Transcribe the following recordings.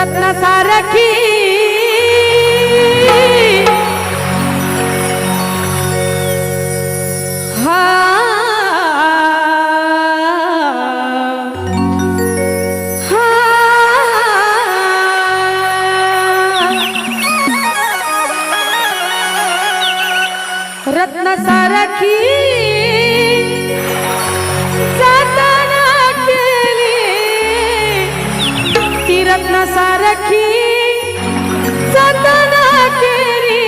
रत्नासारखी हा. सारखी जतना केरी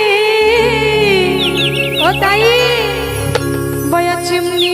ओ ताई बया चिमणी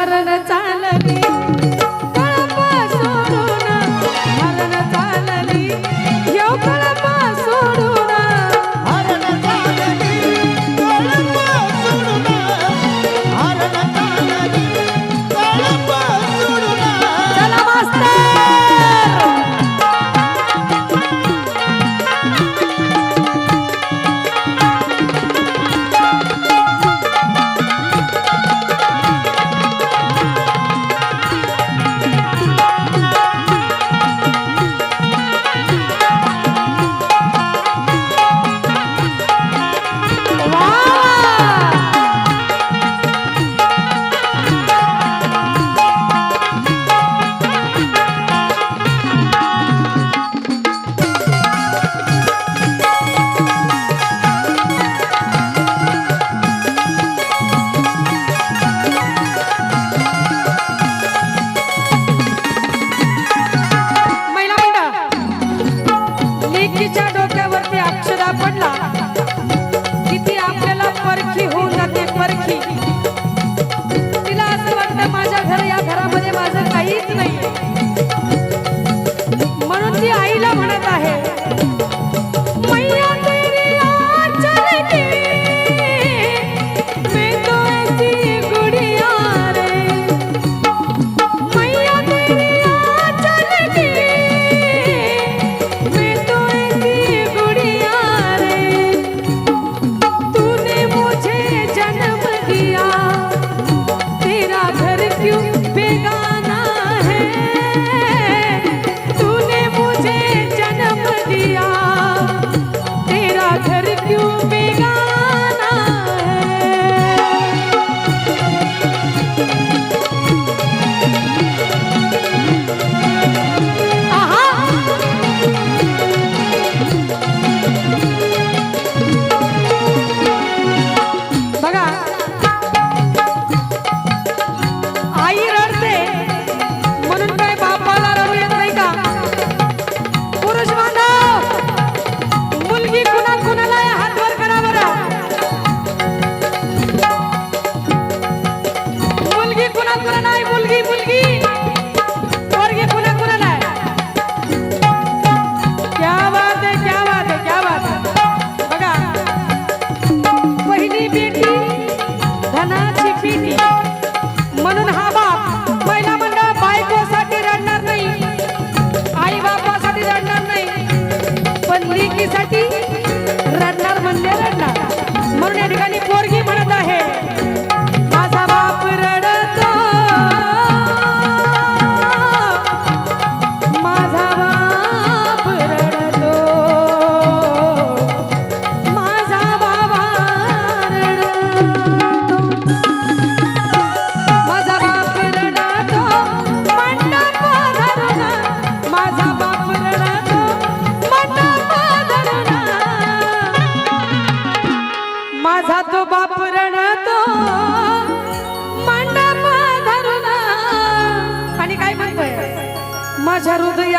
चरण चरण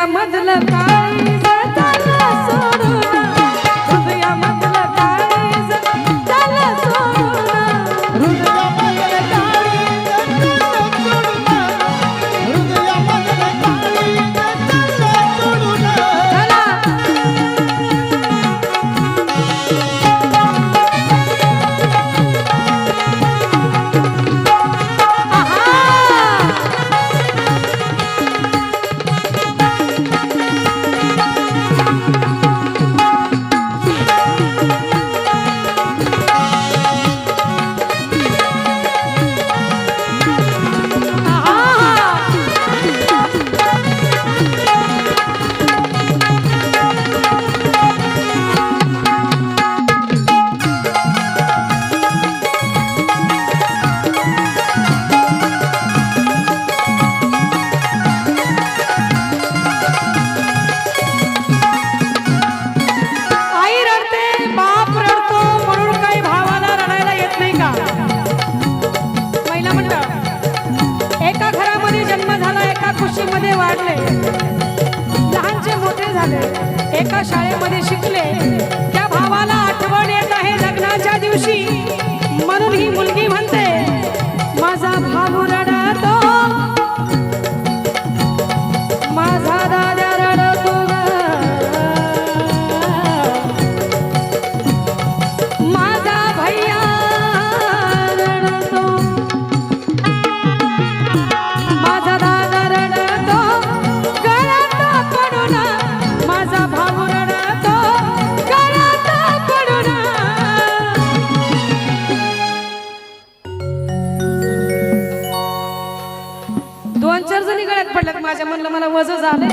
मधलं काय? माझ्या म्हणलं मला वज झालं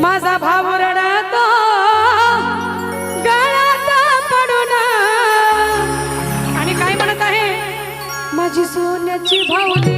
माझा भाव रडतो आणि काय म्हणत आहे? माझी सोन्याची भावली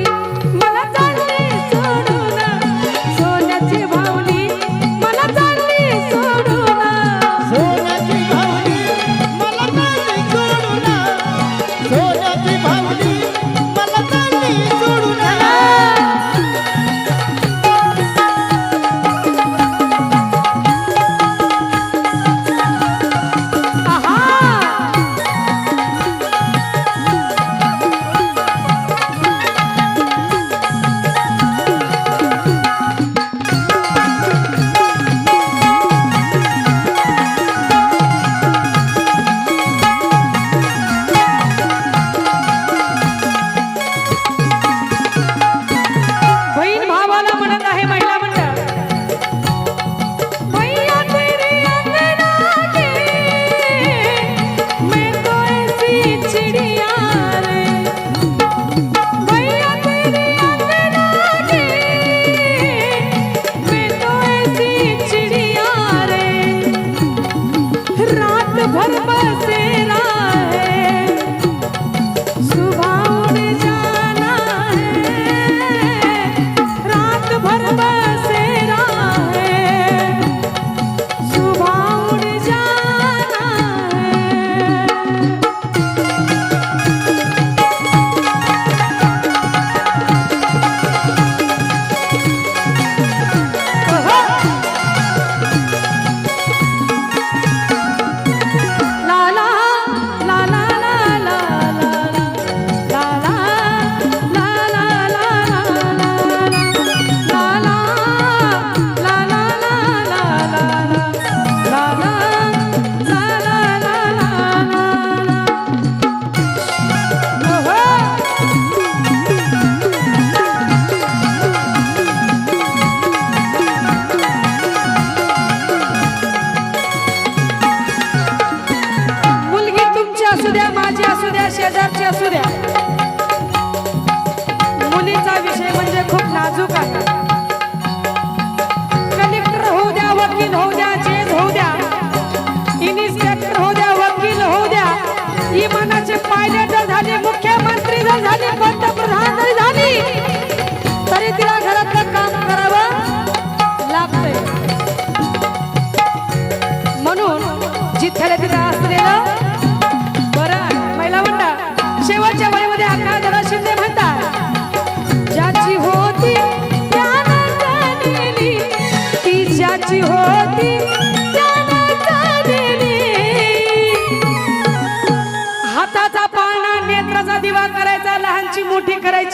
पायलट जर झाले मुख्यमंत्री जर झाले पंतप्रधान जरी झाली तरी तिला घरातलं काम करावं लागतंय. म्हणून जिथे तिला असलेलं बरं महिला म्हणता शेवटच्या वयामध्ये अकरा जरा शिंदे म्हणतात ज्याची होती त्यानं ती ज्याची होती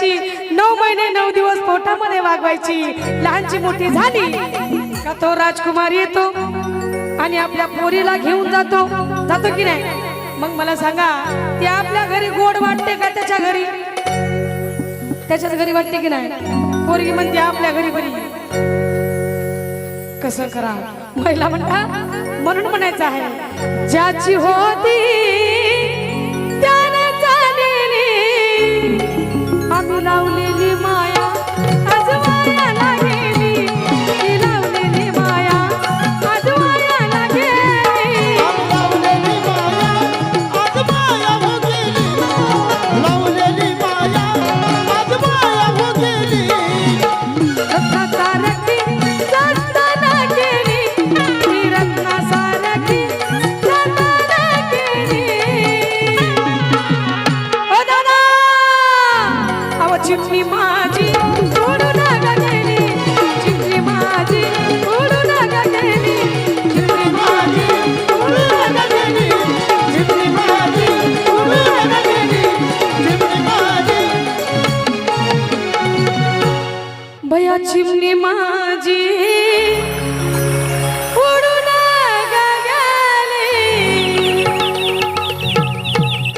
करायची नऊ महिने नऊ दिवस पोटामध्ये वागवायची. लहानची मोठी झाली का तो राजकुमार येतो आणि आपल्या पोरीला घेऊन जातो. जातो की नाही? मग मला सांगा ते आपल्या घरी गोड वाटते का त्याच्या घरी? त्याच्याच घरी वाटते की नाही? पोरगी म्हणते आपल्या घरी बरी. कसं करा? महिला म्हणता म्हणून म्हणायचं आहे ज्याची होती आम्ही